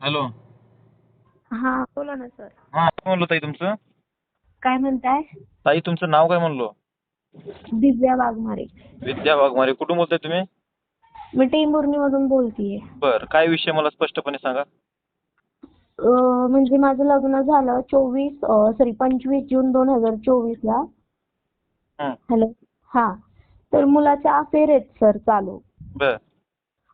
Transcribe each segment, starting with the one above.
Hello. हा बोला ना सर. हां काय म्हणलो ताई तुमचं? काय म्हणताय? ताई तुमचं नाव काय म्हणलो? दिव्या वाघमारे. विद्या वाघमारे. कुठून बोलताय तुम्ही? मी टेंभुर्णीमधून बोलतीये. बर काय विषय मला स्पष्टपणे सांगा. अं, म्हणजे माझं लग्न झालं चोवीस सॉरी पंचवीस जून दोन हजार चोवीस ला. हं, हॅलो हा. तर मुलाचे अफेअर आहेत सर चालू. बर.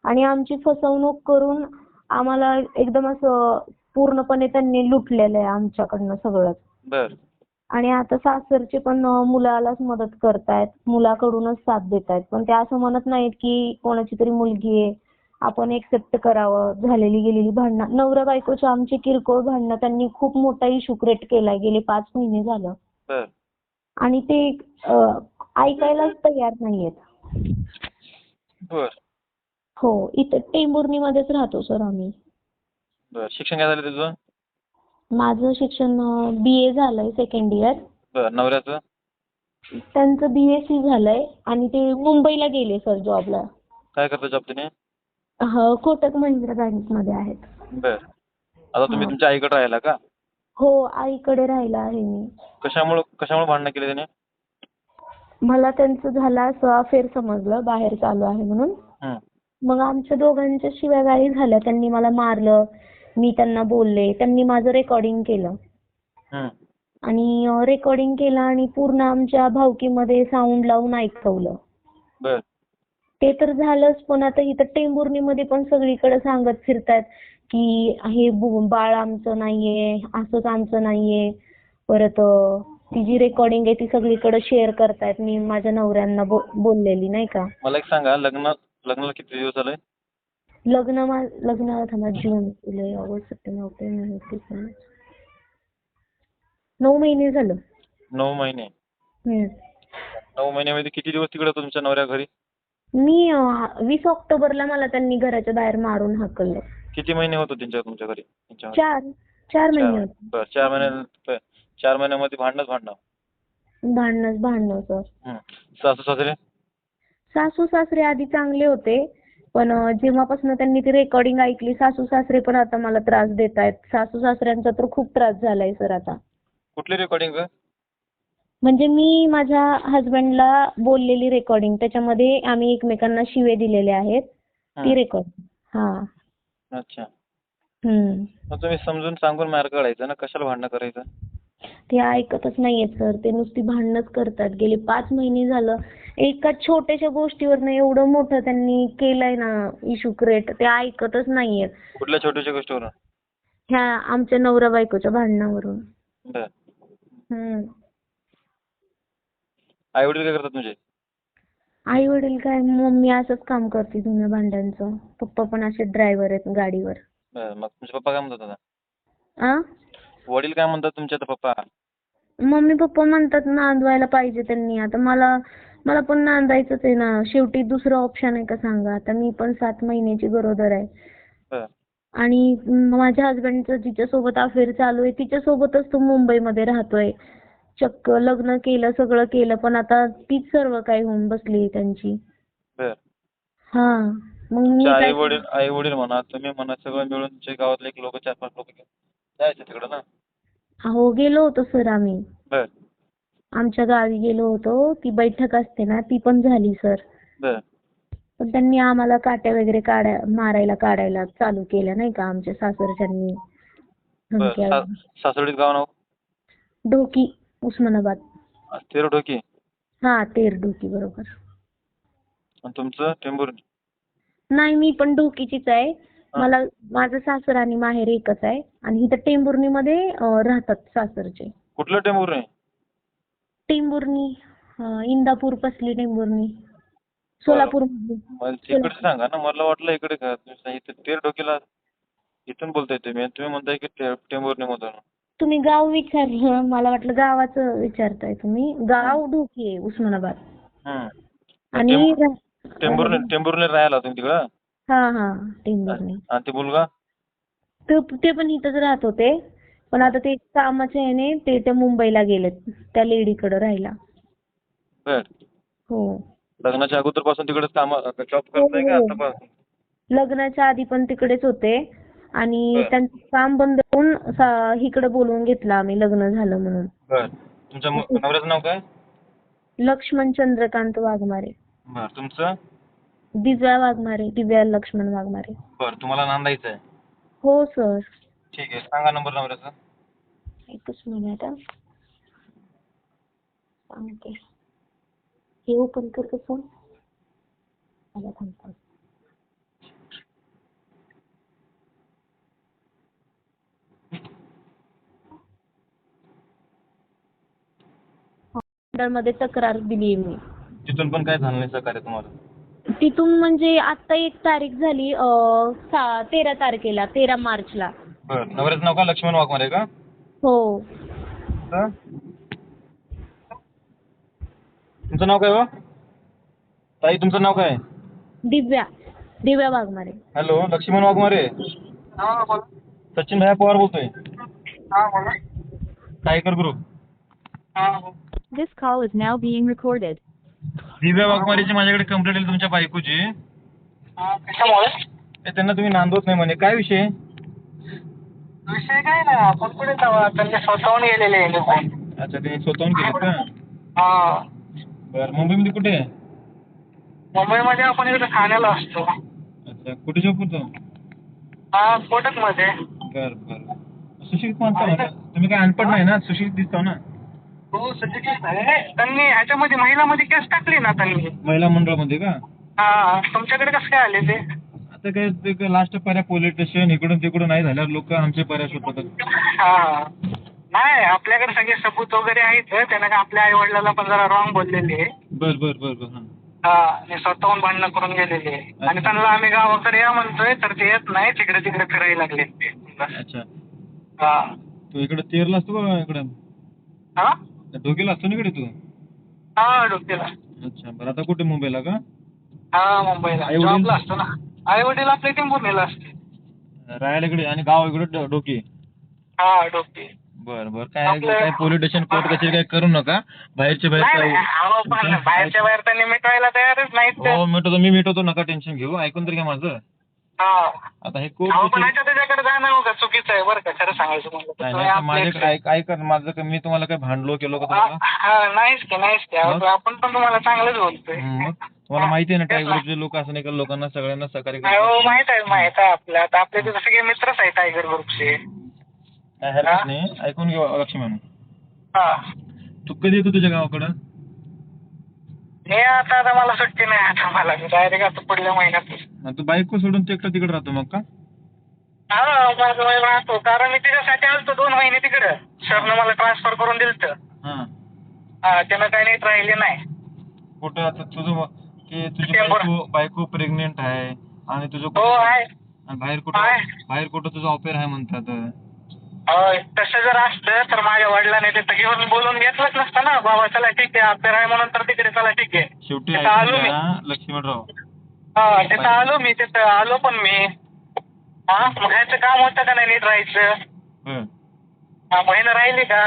आणि आमची फसवणूक करून आम्हाला एकदम असं पूर्णपणे त्यांनी लुटलेलं आहे आमच्याकडनं सगळंच. बर. आणि आता सासरचे पण अं, मुलालाच मदत करतायत. मुलाकडूनच साथ देतायत. पण ते असं म्हणत नाहीत की कोणाची तरी मुलगी आहे. आपण एक्सेप्ट करावं. झालेली गेलेली भांडणं. नवरा बायकोची आमची किरकोळ भांडणं. त्यांनी खूप मोठा इशू क्रिएट केलाय. गेले पाच महिने झालं. बर. आणि ते अं, ऐकायलाच तयार नाहीयेत. बर. हो इथं टेंभुर्णीमध्येच राहतो सर आम्ही. बर शिक्षण काय झालं तुझं माझं शिक्षण बी ए झालंय सेकंड इयर बर नवऱ्याचं? त्यांचं बी एस सी झालंय आणि ते मुंबईला गेले सर जॉबला काय करता जॉब त्याने हो कोटक महिंद्रा बँकमध्ये आहेत. बर. आता तुम्ही हा. तुमच्या आईकडे राहिला का? हो आईकडे राहिला आहे मी. कशामुळं कशामुळे भांडणं केली त्याने? मला त्यांचं झालं असं अफेअर समजलं बाहेर चालू आहे म्हणून. मग आमच्या दोघांच्या शिव्यागाळी झाल्या. त्यांनी मला मारलं. मी त्यांना बोलले. त्यांनी माझं रेकॉर्डिंग केलं. हं, आणि रेकॉर्डिंग केलं आणि पूर्ण आमच्या भावकीमध्ये साऊंड लावून ऐकवलं. ते तर झालंच पण आता इथं टेंभुर्णीमध्ये पण सगळीकडे सांगत फिरतायत की हे बाळ आमचं नाहीये असंच आमचं नाहीये. परत ती जी रेकॉर्डिंग आहे ती सगळीकडे शेअर करतायत. मी माझ्या नवऱ्यांना बोललेली नाही का? मला एक सांगा लग्न लग्नाला किती दिवस झाले? लग्न मा लग्नाला थांबा जून जुलै August September October November December. नऊ महिने झालं. नऊ महिने? हम्म. नऊ महिन्यामध्ये किती दिवस तिकडे होता तुमच्या नवऱ्या घरी? मी अं, वीस ऑक्टोबरला मला त्यांनी घराच्या बाहेर मारून हाकललं. किती महिने होतो त्यांच्या तुमच्या घरी? त्यांच्या घरी? चार चार महिने होते. बर चार महिन्या चार महिन्यामध्ये भांडणच भांडणं भांडणच भांडणं सर. हं. सासू सासरे सासू सासरे आधी चांगले होते पण जेव्हापासून त्यांनी ती रेकॉर्डिंग ऐकली सासू सासरे पण आता मला त्रास देत आहेत सासू सासऱ्यांचा तर खूप त्रास झालाय सर आता. कुठली रेकॉर्डिंग म्हणजे मी माझ्या हस्बंडला बोललेली रेकॉर्डिंग त्याच्यामध्ये आम्ही एकमेकांना शिवे दिलेले आहेत. ती रेकॉर्डिंग हा. अच्छा. तुम्ही समजून सांगून मार्ग काढायचा ना कशाला भांडणं करायचं? ते ऐकतच नाहीयेत सर. ते नुसती भांडणच करतात. गेले पाच महिने झालं. एका छोट्याशा गोष्टीवरनं एवढं मोठं त्यांनी केलंय ना इशू क्रिएट ते ऐकतच नाहीयेत कुठल्या छोट्याशा गोष्टीवरून? ह्या आमच्या नवरा बायकोच्या भांडणावरून. हम्म. आई वडील काय करतात तुमचे आई वडील काय मम्मी असंच काम करते धुण्या भांड्यांचं. पप्पा पण असे ड्रायव्हर आहेत गाडीवर. बर. मग तुमचे पप्पा काय म्हणतात आता? आ? वडील काय म्हणतात तुमचे आता पप्पा? मम्मी पप्पा म्हणतात नांदवायला पाहिजे त्यांनी. आता मला मला पण नांदायचंच आहे ना. शेवटी दुसरं ऑप्शन आहे का सांगा. आता मी पण सात महिन्याची गरोदर आहे. बर. आणि माझ्या हस्बंडचं जिच्यासोबत अफेअर चालू आहे तिच्यासोबतच तो मुंबईमध्ये राहतोय. चक्क लग्न केलं सगळं केलं पण आता तीच सर्व काही होऊन बसली त्यांची. बर. हा. मग मी तुमचे आई काय वडील आई वडील म्हणा तुम्ही म्हणा सगळं मिळून तुमच्या गावातले एक लोक चार पाच लोक जायचं तिकडं ना? हो गेलो होतो सर आम्ही. बर. आमच्या गावी गेलो होतो. ती बैठक असते ना ती पण झाली सर. बर. पण त्यांनी आम्हाला काट्या वगैरे काढाय मारायला काढायला चालू केलं नाही का? आमच्या सासरच्यांनी. बर. धमक्या सा- सासवडीत गाव नाव? ढोकी उस्मानाबाद. तेरो ढोकी हा तेर ढोकी बरोबर. आणि तुमचं टेंभूर नाही मी पण ढोकीचीच आहे. मला माझं सासर आणि माहेर एकच आहे. आणि इथं टेंभुर्णीमध्ये अं, राहतात सासरचे. कुठलं टेंभुर्णी? अं, इंदापूर पसली टेंभुर्णी. सोलापूर मला तिकडचं सांगा ना. मला वाटलं इकडे का? इथे तेर ढोकीला इथून बोलताय तुम्ही. तुम्ही म्हणताय की टेंभुर्णी मधून तुम्ही गाव विचारलं मला वाटलं गावाचं विचारताय तुम्ही. गाव ढोकी आहे उस्मानाबाद. आणि टेंभ- टेंभुर्णी टेंभुर्णी राहायला तुम्ही तिकडं? हा हा. टेंभुर्णी आणि ते मुलगा? ते ते पण इथंच राहत होते. पण आता ते कामाच्या ह्याने ते त्या मुंबईला गेलेत त्या लेडीकडे राहायला. बर. हो. लग्नाच्या अगोदरपासून तिकडेच काम जॉब करताय का हो. आता पण लग्नाच्या आधी पण तिकडेच होते. आणि बरं. त्यांचं काम बंद करून सा- इकडे बोलवून घेतलं आम्ही लग्न झालं म्हणून. बर. तुमच्या मु- नवऱ्याचं नाव काय? लक्ष्मण चंद्रकांत वाघमारे. बर. तुमचं? दिव्या वाघमारे दिव्या लक्ष्मण वाघमारे. बर तुम्हाला नांदायचं आहे. हो सर. ठीक आहे सांगा नंबर नवऱ्याचा एकच मिनिट हा. सांगते. हे ओपन कर फोन आला थांब थांब. मध्ये तक्रार दिली मी. तिथून पण काय झालं नाही सहकार्य तुम्हाला तिथून म्हणजे आता एक तारीख झाली अं, सा- तेरा तारखेला तेरा मार्चला. बर नवऱ्याचं नाव का लक्ष्मण वाघमारे का? हो. तुमचं तुमचं नाव काय हो? ताई तुमचं नाव काय? दिव्या दिव्या वाघमारे. हॅलो लक्ष्मण वाघमारे? सचिन भैया पवार बोलतोय. Tiger group. This call is now being recorded. Divya वाघमारेची माझ्याकडे कंप्लेंट आली तुमच्या बायकोची. कशामुळे? ते त्यांना तुम्ही नांदवत नाही म्हणे. काय विषय? विषय काय नाही आपण कुठे जावा त्यांनी स्वतःहून गेलेले आहे निघून अच्छा त्यांनी स्वतःहून केलं का? हा. बर मुंबईमध्ये कुठे आहे? मुंबईमध्ये आपण इकडे ठाण्याला असतो. अच्छा कुठे जॉब करतो? हा कोटकमध्ये बर बर. सुशिक्षित माणसं ना का? तुम्ही काय अनपढ नाही ना? सुशिक्षित दिसतो ना? हो सचिन आहे त्यांनी ह्याच्यामध्ये महिलामध्ये केस टाकली ना त्यांनी. महिला मंडळामध्ये का? हा तुमच्याकडे कसं काय आले ते? आता काय ते लास्ट पर्या पोलीस स्टेशन इकडून तिकडून नाही झाल्यावर लोक आमचे पर्या शोधतात. हा. नाही आपल्याकडे सगळे सबूत वगैरे आहेत. त्यानं का आपल्या आई वडिलाला पण जरा रॉंग बोललेली आहे. बर बर बर बर हां. हा आणि स्वतःहून भांडणं करून गेलेली आहे. आणि त्यांना आम्ही गावाकडे या म्हणतोय तर ते येत नाही. तिकडे तिकडे फिरायला लागले ते. अच्छा. हा. तू इकडे तेरला असतो का इकडे? हा? डोकेला असतो ना इकडे तू? हा डोक्याला. अच्छा बरं. आता कुठे मुंबईला का? हा मुंबईला? जॉबला असतो ना. आई वडील आपले टेंभुर्णीला असते. राहायला इकडे आणि गाव इकडे डो- डोके? हा डोके. बर बर. काय आपलं- काय पोलीस स्टेशन कोर्ट कचेरी काय करू नका. बाहेरचे नाही बाहेर नाही, अहो, पण बाहेरच्या बाहेर त्यांनी मिटवायला तयारच नाहीत ते. हो मिटवतो मी मिटवतो. नका टेन्शन घेऊ. ऐकून तरी घ्या माझं. आता हे चुकीचं आहे बरं का खरं सांगायचं म्हणलं तर. नाही आपले माझे ऐक काय- मी तुम्हाला काय भांडलो केलो का तुम्हाला? नाहीच की नाहीच की? आपण पण तुम्हाला चांगलंच बोलतोय. तुम्हाला माहिती आहे ना टायगर. ग्रुपचे लोक असं नाही का लोकांना सगळ्यांना सहकार्य हो माहीत आहे माहीत आहे आपल्या आता आपले तिथे सगळे मित्रच आहे टायगर ग्रुपचे काय ऐकून घेऊ लक्ष्मण. हा. तू कधी येतो तुझ्या गावाकडं? हे आता आता मला सुट्टी नाही आता मला डायरेक्ट आता पुढल्या महिन्यात. मग तू बायको सोडून ते एकटा तिकडे राहतो मग का? हा माझं वय राहतो कारण मी तिच्यासाठी आलतो दोन महिने तिकडं. सरनं मला ट्रान्सफर करून दिलत. हां. हा त्यानं काही नीट राहिले नाही. कुठं आता तुझं व- तुझी. बायको बायको प्रेग्नेंट आहे आणि तुझं हो कुठं- आहे. आणि बाहेर कुठं आहे. बाहेर कुठं तुझं ऑफेअर आहे म्हणतात. तसं जर असतं तर माझ्या वडिलांनी तिथं घेऊन बोलून घेतलंच नसतं ना. बाबा चला ठीक आहे आपलं आहे म्हणून तर तिकडे चला ठीक आहे. शेवटी तिथं आलो मी. लक्ष्मणराव हा तिथं आलो मी तिथं आलो पण मी. हा मग ह्याचं काम होतं का नाही नीट राहायचं? हा महिना राहिली का?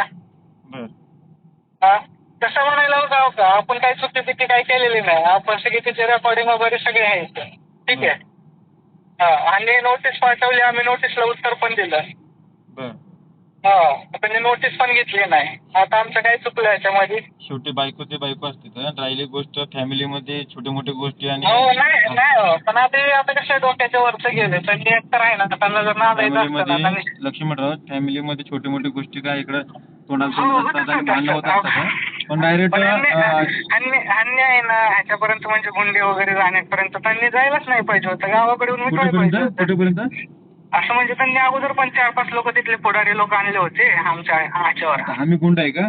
हा तसं म्हणायला हो का? हो का आपण काही चुकी बिकी काही केलेली नाही? आपण सगळे तिचे रेकॉर्डिंग वगैरे सगळे आहेत. ठीक आहे. हा आणि नोटीस पाठवली आम्ही नोटीसला उत्तर पण दिलं. हा त्यांनी नोटीस पण घेतली नाही आता आमचं काय चुकलं याच्यामध्ये शेवटी बायको ते बायको असते तर राहिली गोष्ट फॅमिलीमध्ये छोटे मोठे गोष्टी आणि हो नाही नाही हो. पण आता हे आता कसं डोक्याच्या वरचं गेले त्यांनी एकतर आहे ना त्यांना जर नादायचं असतं ना त्यांनी फॅमिलीमध्ये लक्ष्मणराव फॅमिलीमध्ये छोटे मोठे गोष्टी काय इकडं तोंडात हो, तोंड आणि. भांडणं होत असतात हं. पण डायरेक्ट पण अन्य अन्य- आहे ना ह्याच्यापर्यंत म्हणजे गुंडे वगैरे जाण्यापर्यंत त्यांनी जायलाच नाही पाहिजे होतं गावाकडे येऊन मिटवायला कुठेपर्यंत पाहिजे होतं. कुठेपर्यंत असं म्हणजे त्यांनी अगोदर पण चार पाच लोक तिथले पुढारी लोक आणले होते आमच्या ह्याच्यावर. आम्ही गुंड आहे का?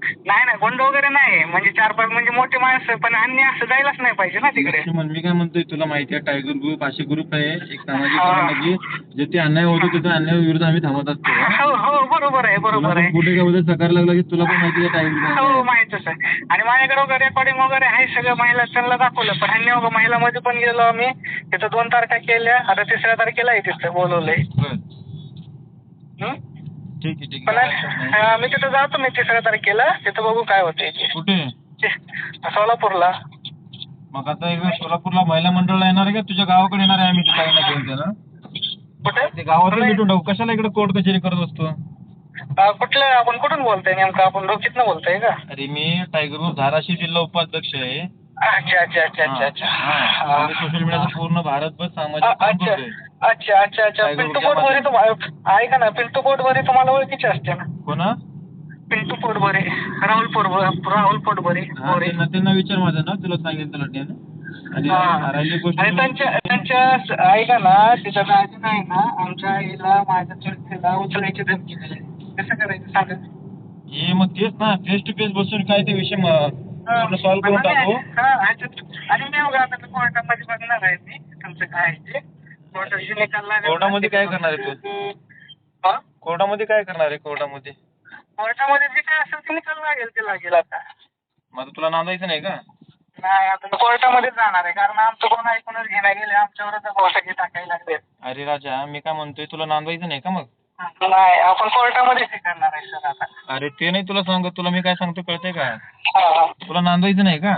नाही नाही गुंड वगैरे नाही म्हणजे चार पाच म्हणजे मोठे माणसं पण अन्य असं जायलाच नाही पाहिजे ना तिकडे लक्ष्मण मी काय म्हणतोय तुला माहिती आहे टायगर ग्रुप असे ग्रुप आहे एक सामाजिक. संघटना की जिथे अन्याय होतो तिथे अन्याय विरुद्ध आम्ही थांबत असतो हं. हो बरोबर आहे बरोबर आहे कुठे काय उद्या सकार लागला की तुला पण माहिती आहे टायगर हो. माहितच आहे आणि माझ्याकडे वगैरे रेकॉर्डिंग वगैरे आहे सगळं महिला त्यांना दाखवलं पण ह्यांनी बघा महिलामध्ये पण गेलो आम्ही तिथं दोन तारखा केल्या आता तिसऱ्या तारखेला आहे तिथं बोलवलंय बरं. हं? ठीक आहे ठीक पण आहे. हा, मी तिथं जातो मी तिसऱ्या तारखेला. तिथं बघू काय होतंय ते. कुठे? सोलापूरला. मग आता एक सोलापूरला महिला मंडळला येणार आहे का? तुझ्या गावाकडे येणार आहे आम्ही ते ताईंना घेऊन ना कुठे? ते गावातलं मिटून टाकू. कशाला इकडे कोर्ट कचेरी करत असतो अं, कुठलं? आपण कुठून बोलताय नेमकं? आपण डोकीतनं बोलताय का? अरे मी टायगर ग्रुप धाराशिव जिल्हा उपाध्यक्ष आहे. अच्छा अच्छा अच्छा अच्छा अच्छा. हा. सोशल मीडियाचा पूर्ण भारतभर सामाजिक काम अच्छा करतोय. अच्छा अच्छा अच्छा. पिंटू पोटभरे तुम्हाला ऐका ना पिंटू पोटभरे तुम्हाला ओळखीचे असते ना. कोणा? पिंटू पोटभरे राहुल पोटभरे राहुल पोटभरे हा, भोरे. त्यांना विचार माझं ना तुला सांगेल तुला त्यानं. आणि त्यांच्या त्यांच्या ऐका ना त्याच्या दाजी नाही ना आमच्या आईला माझ्या चुलतीला उचलायची धमकी दिली. कसं करायचं सांगा? हे मग तेच ना फेस टू फेस बसून काय ते विषय सॉल्व्ह करून टाकू? आणि मी कोर्टामध्ये बघणार आहे मी तुमचं काय आहे ते. कोर्टाचे कोर्टामध्ये काय करणार आहे तू? हा? कोर्टामध्ये काय करणार आहे कोर्टामध्ये? कोर्टामध्ये जे काय असेल ते निकाल लागेल ते लागेल आता. मग आता तुला नांदायचं नाही का? नाही आता जाणार आहे कारण आमचं कोण ऐकूनच घेण्या गेले आमच्यावरच दबावसाठी टाकायला लागले अरे राजा मी काय म्हणतोय तुला नांदायचं नाही का मग? नाही आपण कोर्टामध्येच हे करणार आहे सर आता. अरे ते नाही तुला सांगत तुला मी काय सांगतो कळतंय का. तुला नांदायचं नाही का?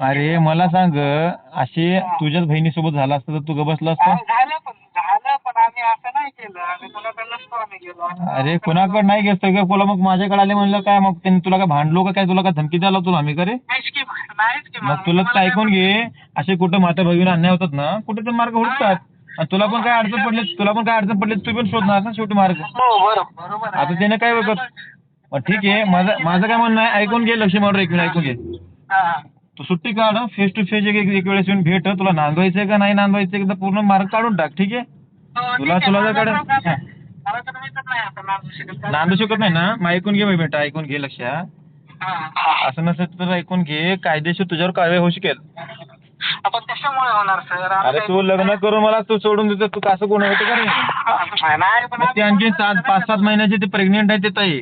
अरे मला सांग असे तुझ्याच बहिणीसोबत झालं असतं तर तू बसला असता? गेलो. अरे कोणाकडे नाही का बोला मग माझ्याकडे आले म्हणलं काय? मग त्यांनी तुला काय भांडलो का काय? तुला काय धमकी द्यायला तुला आम्ही करे मग तुला तर ऐकून घे. असे कुठं माता भगिनी अन्याय होतात ना कुठे ते मार्ग हुडतात आणि तुला पण काय अडचण पडली तुला पण काय अडचण पडली तू पण शोधणार ना शेवटी मार्ग. हो. आता त्याने काय बघत मग ठीक आहे. माझं माझं काय म्हणणं आहे ऐकून घे लक्ष मारून एक मिनिट ऐकून घे. हा. तू सुट्टी काढ फेस टू फेस एक एक वेळेस येऊन भेट तुला नांदवायचंय का नाही नांदवायचं एकदा पूर्ण मार्ग काढून टाक ठीक आहे? हो, तुला-. तुला जर काढ- नांदू शकत का? नाही. ना? मग ऐकून घे बेटा ऐकून घे लक्ष. असं नसेल तर ऐकून घे कायदेशीर तुझ्यावर कारवाई होऊ शकेल. होणार सर अरे तू लग्न करून मला तू सोडून देतो तू कसं कोण होतं का रे मग ते आणखी सात पाच सात महिन्याचे ते प्रेग्नेंट आहे ते ताई.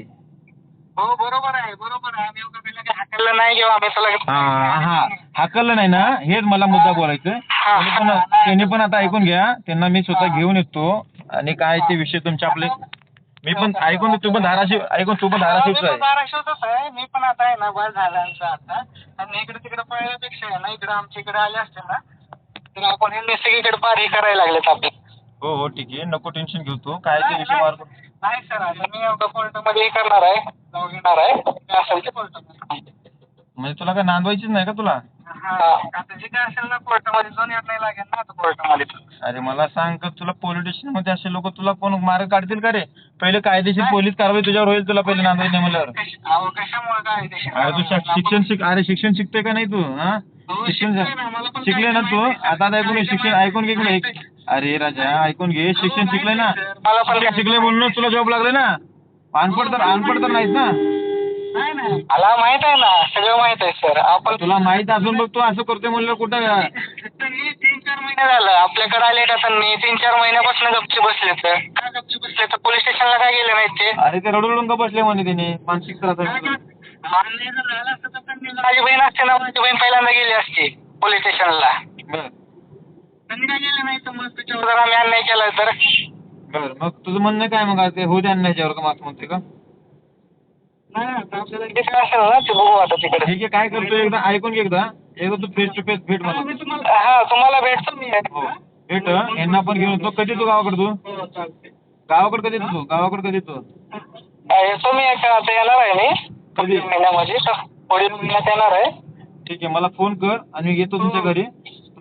हो बरोबर आहे बरोबर आहे. आम्ही काही हाकललं नाही घेऊ आम्ही तुला हा हा. हाकललं नाही ना? हेच मला मुद्दा बोलायचं त्यांनी पण त्यांनी पण आता ऐकून घ्या. त्यांना मी स्वतः घेऊन येतो. आणि काय ते विषय तुमचे आपले मी पण ऐकून तू पण धाराशिव ऐकून तू पण धाराशिवच आहे. धाराशिवच आहे. मी पण आता आहे ना बस झालं आमचं आता. आणि इकडे तिकडे पळण्यापेक्षा आहे ना इकडे आमच्या इकडे आले असते ना तर आपण हे सगळीकडे पार हे करायला लागलेत आपले. हो हो ठीक आहे. नको टेन्शन घेऊ तू. काय ते विषय मार्ग नाही सर आता मी एवढं कोर्टामध्ये हे करणार आहे जाऊन येणार आहे. काय असेल ते कोर्टामध्ये. म्हणजे तुला काय नांदवायचीच नाही का तुला? हा आता जे काय असेल ना कोर्टामध्ये जाऊन निर्णय लागेल ना आता कोर्टामध्ये अरे मला सांग का तुला पोलीस स्टेशनमध्ये असे लोक तुला कोण मार्ग काढतील का रे? पहिले कायदेशीर पोलीस कारवाई तुझ्यावर होईल तुला पहिले नांदायचं नाही म्हणल्यावर. कश- अहो कशामुळे काय ते अरे तू शिक- शिक्षण शिक अरे शिक्षण शिकतोय का नाही तू हा? हो, शिक्षण शिकतोय ना, मला पण शिकले ना तू? माहिती आहे. आता आता ऐकून घे शिक्षण ऐकून घे इकडे. अरे राजा ऐकून घे. शिक्षण शिकलंय ना. शिक्षण शिकले म्हणूनच तुला जॉब लागले ना. अनपड तर अनपड तर नाहीस ना. मला माहीत आहे ना सगळं माहीत आहे सर आपण तुला माहीत असून बघ तू असं करतोय म्हणलं कुठं तीन चार महिने झालं? आपल्याकडे आले का त्यांनी तीन चार महिन्यापासून गपची बसले तर का गपची बसले? तर पोलीस स्टेशनला काय गेले नाहीत ते? अरे ते रडू रडून का बसले म्हणे त्याने मानसिक त्रास माझी बहीण असते ना माझी बहीण पहिल्यांदा गेली असती पोलीस स्टेशनला बर. त्यांनी काय गेले नाही तर मग त्याच्यावर जर आम्ही अन्याय केला तर? बर मग तुझं म्हणणं काय मग आता ते होऊ द्या ना ह्याच्यावर का मागं म्हणते का? नाही आता आपल्याला जे काय असेल ना ते बघू आता तिकडे. ठीक आहे काय करतोय एकदा? ऐकून घे एकदा. एकदा तू फेस टू फेस भेट मला. मी तुम्हाला हा तुम्हाला भेटतो मी हो भेट. यांना पण घेऊन येतो. कधी तू गावाकडे तू? हो चालते गावाकडे कधी येतो तू? गावाकडे कधी येतो? येतो मी आता आता येणार आहे मी. कधी? पुढील महिन्यामध्ये. तर पुढील महिन्यात येणार आहे. ठीक आहे मला फोन कर आणि मी येतो तुमच्या घरी.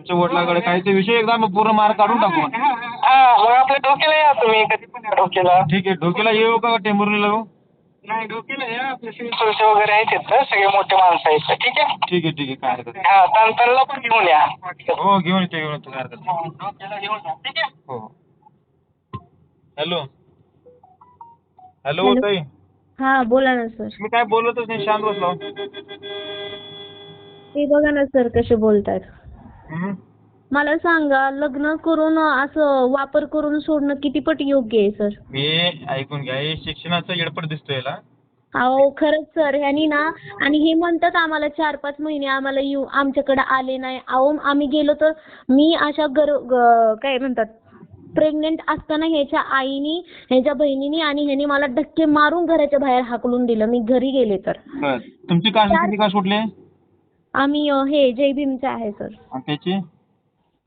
तुमच्या वडिलाकडे काय ते विषय एकदा मग पूर्ण मार्क काढून टाकू. हा मग आपल्या डोक्याला या तुम्ही कधी पण या डोक्याला. ठीक आहे डोक्याला येऊ का टेंभुर्णीला येऊ नाही डोक्याला या आपले सिव्हिल वगैरे आहेत तिथं सगळे मोठे माणसं आहेत ठीक आहे? ठीक आहे ठीक आहे काय हरकत नाही. हा तांतनला पण घेऊन या. हो घेऊन येतो घेऊन येतो काय हरकत नाही. हो, डोक्याला घेऊन या ठीक आहे? हो. हॅलो. Hello Hello. ताई. हा बोला ना सर. मी काय बोलतच नाही शांत बसलो. ते बघा ना सर कसे बोलतायत. हम्म. मला सांगा लग्न करून असं वापर करून सोडणं किती पट योग्य आहे सर? मी ऐकून घ्या हे शिक्षणाचा येडपट दिसतोय याला. अहो खरंच सर ह्यानी ना आणि हे म्हणतात आम्हाला चार पाच महिने आम्हाला येऊ आमच्याकडे आले नाही. अहो आम्ही गेलो तर मी अशा गर ग- काय म्हणतात प्रेग्नेंट असताना ह्याच्या आईनी ह्याच्या बहिणीनी आणि ह्यानी मला धक्के मारून घराच्या बाहेर हाकलून दिलं. मी घरी गेले तर. बर. तुमची कास्ट किती का सुटले? आम्ही हे जय भीमचे आहे सर आणि त्याची?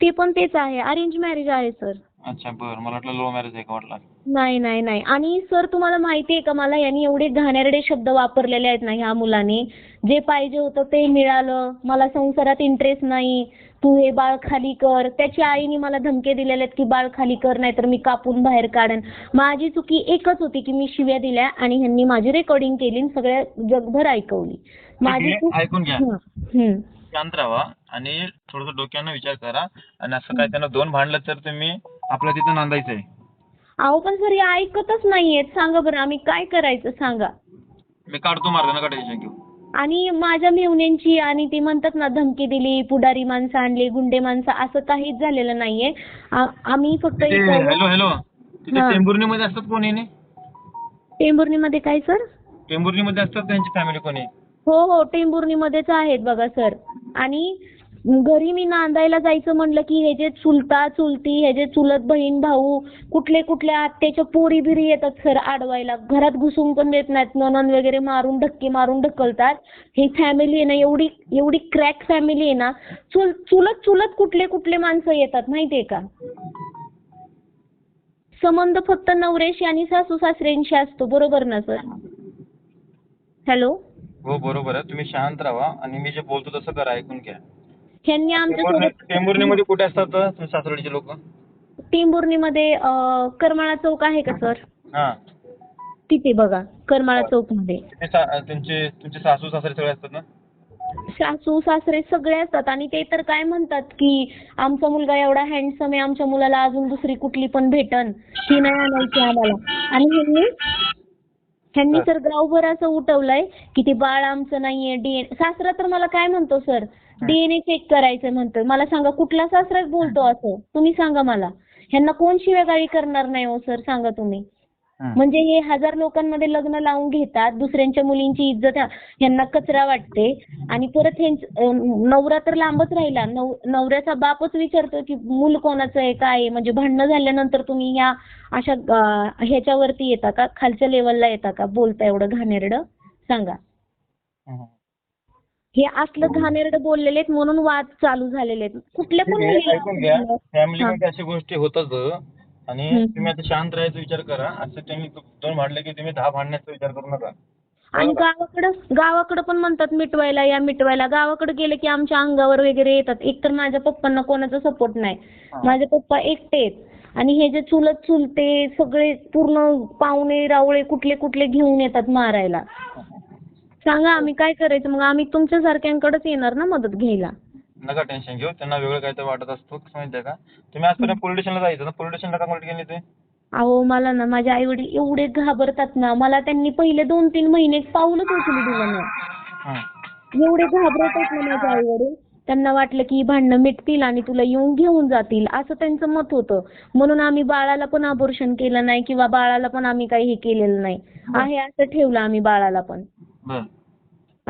ते पण तेच आहे. अरेंज मॅरेज आहे सर अच्छा बरं. मला वाटलं लो मॅरेज आहे का वाटलं? नाही नाही नाही. आणि सर तुम्हाला माहिती आहे का मला? यांनी एवढे घाणेरडे शब्द वापरलेले आहेत ना ह्या मुलाने. जे पाहिजे होतं ते मिळालं. मला संसारात इंटरेस्ट नाही. तू हे बाळ खाली कर. त्याच्या आईने मला धमके दिलेले आहेत की बाळ खाली कर नाहीतर मी कापून बाहेर काढेन. माझी चुकी एकच होती की मी शिव्या दिल्या आणि ह्यांनी माझी रेकॉर्डिंग केली आणि सगळ्या जगभर ऐकवली. माझी चूक ऐकून घ्या. हं, हं. शांत राहा आणि थोडंसं डोक्यानं विचार करा. आणि असं काय त्यांना दोन भांडलं तर तुम्ही आपल्या तिथं नांदायचं आहे अहो पण सर हे ऐकतच नाहीयेत. सांगा बरं आम्ही काय करायचं? सांगा. मी काढतो मार्ग नका टेन्शन घेऊ. आणि माझ्या मेहुण्यांची आणि ती म्हणतात ना धमकी दिली पुढारी माणसं आणली गुंडे माणसं असं काहीच झालेलं नाहीये. आ- आम्ही फक्त हॅलो हॅलो तिथे हा. टेंभुर्णीमध्ये असतात कोणी येणे टेंभुर्णीमध्ये काय सर? टेंभुर्णीमध्ये असतात त्यांची फॅमिली कोणी? हो हो टेंभुर्णीमध्येच आहेत बघा सर. आणि घरी मी नांदायला जायचं म्हणलं की हे जे चुलता चुलती हे जे चुलत बहीण भाऊ कुठले कुठल्या आत्याच्या पोरी बिरी येतात सर आडवायला. घरात घुसून पण देत नाहीत. ननन वगैरे मारून धक्के मारून ढकलतात. ही फॅमिली आहे ना एवढी एवढी क्रॅक फॅमिली आहे ना चुल चुलत चुलत कुठले कुठले माणसं येतात माहितीये का? संबंध फक्त नवऱ्याशी आणि सासू सासऱ्यांशी असतो. बरोबर ना सर? हॅलो? हो बरोबर आहे. तुम्ही शांत राहा आणि मी जे बोलतो तसं करा ऐकून घ्या. ह्यांनी आमच्यासोबत टेंभुर्णीमध्ये कुठे असतात तुम्ही सासवडीचे लोक? टेंभुर्णीमध्ये अं, करमाळा चौक आहे का सर? हा. तिथे बघा करमाळा सा- तुमचे तुमचे सासू सासरे सगळे असतात ना? सासू सासरे सगळे असतात आणि ते तर काय म्हणतात की आमचा मुलगा एवढा हँडसम आहे आमच्या मुलाला अजून दुसरी कुठली पण भेटन ती नाही आणायची आम्हाला. आणि ह्यांनी ह्यांनी तर गावभर असं उठवलंय की ते बाळ आमचं नाहीये डीएनए सासरा तर मला काय म्हणतो सर? डीएनए चेक करायचं म्हणतो मला सांगा कुठला सासरा बोलतो असं? तुम्ही सांगा मला. ह्यांना कोण शिव्यागाळी करणार नाही हो सर? सांगा तुम्ही. म्हणजे हे हजार लोकांमध्ये लग्न लावून घेतात दुसऱ्यांच्या मुलींची इज्जत ह्यांना कचरा वाटते. आणि परत नवरा तर लांबच राहिला. नव नवऱ्याचा बापच विचारतो की मूल कोणाचं आहे काय आहे? म्हणजे भांडणं झाल्यानंतर तुम्ही ह्या अशा ह्याच्यावरती येता का? खालच्या लेवलला येता का? बोलता एवढं घाणेरडं? सांगा. हं. असलं घाणेरडं बोललेले आहेत म्हणून वाद चालू झालेले आहेत. कुठल्या पण अशा गोष्टी होतात आणि. तुम्ही आता शांत राहायचा विचार करा. असं त्यांनी दोन भांडले की तुम्ही दहा भांडण्याचा विचार करू नका. आणि गावाकडं गावाकडं पण म्हणतात मिटवायला या मिटवायला. गावाकडे गेले की आमच्या अंगावर वगैरे येतात. एकतर माझ्या पप्पांना कोणाचा सपोर्ट नाही. माझे पप्पा एकटे आहेत. आणि हे जे चुलत चुलते सगळे पूर्ण पाहुणे रावळे कुठले कुठले घेऊन येतात मारायला. सांगा आम्ही काय करायचं? मग आम्ही तुमच्यासारख्यांकडेच येणार ना मदत घ्यायला? नका टेन्शन घेऊ. त्यांना वेगळं काहीतरी वाटत असतो. कसं माहितीये का? तुम्ही आजपर्यंत पोलीस स्टेशनला जायचं ना? पोलीस स्टेशनला का कंप्लेंट केली ते? अहो मला ना माझे आई वडील एवढे घाबरतात ना. मला त्यांनी पहिले दोन तीन महिने पाऊलच उचलू दिलं हं. एवढे घाबरत आहेत ना माझे आई वडील त्यांना वाटलं की ही भांडणं मिटतील आणि तुला येऊन घेऊन जातील. असं त्यांचं मत होतं. म्हणून आम्ही बाळाला पण अबॉर्शन केलं नाही किंवा बाळाला पण आम्ही काही हे केलेलं नाही. आहे असं ठेवलं आम्ही बाळाला पण.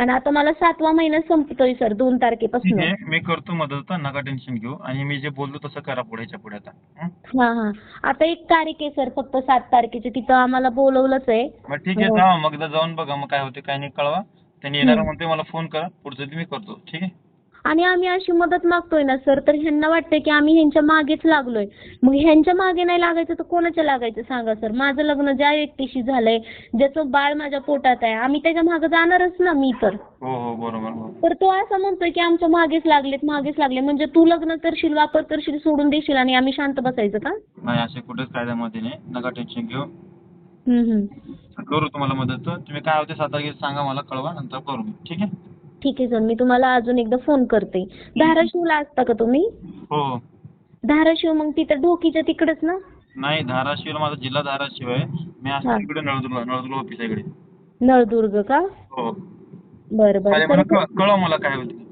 आणि आता मला सातवा महिना संपतोय सर दोन ठीक तारखेपासून आहे मी करतो मदत हं, नका टेन्शन घेऊ. आणि मी जे बोललो तसं करा पुढेच्या पुढे आता. हं? हा हा. आता एक तारीख आहे सर फक्त सात तारखेची. तिथं आम्हाला बोलवलंच आहे. मग ठीक आहे हो. जावा मग एकदा जाऊन बघा मग काय होते काय नाही कळवा. त्यांनी येणार म्हणते मला फोन करा. पुढचं ते मी करतो. ठीक आहे? आणि आम्ही अशी मदत मागतोय ना सर तर ह्यांना वाटतंय की आम्ही ह्यांच्या मागेच लागलोय. मग ह्यांच्या मागे नाही लागायचं तर कोणाच्या लागायचं सांगा सर माझं लग्न ज्या व्यक्तीशी झालंय ज्याचं बाळ माझ्या पोटात आहे आम्ही त्याच्यामागे जाणारच ना मी तर. हो हो बरोबर बरोबर तर तो असं म्हणतोय की आमच्या मागेच लागलेत मागेच लागले म्हणजे तू लग्न करशील वापर करशील सोडून देशील आणि आम्ही शांत बसायचं का? नाही असे कुठेच कायद्यामध्ये नाही. नका टेन्शन घेऊ. हम्म, हम्म. करू तुम्हाला मदत. तुम्ही काय होते सात तारखेला सांगा मला कळवा नंतर करू ठीक आहे? ठीक आहे सर मी तुम्हाला अजून एकदा फोन करते. धाराशिवला असता का तुम्ही? हो. धाराशिव मग तिथं ढोकीच्या तिकडच ना? नाही धाराशिवला माझा जिल्हा धाराशिव आहे. मी असतो. तिकडे नळदुर्ग नळदुर्ग ऑफिस आहे इकडे. नळदुर्ग का? हो. बरं बरं. चालेल, मला सर कळ- कळवा मला काय होते.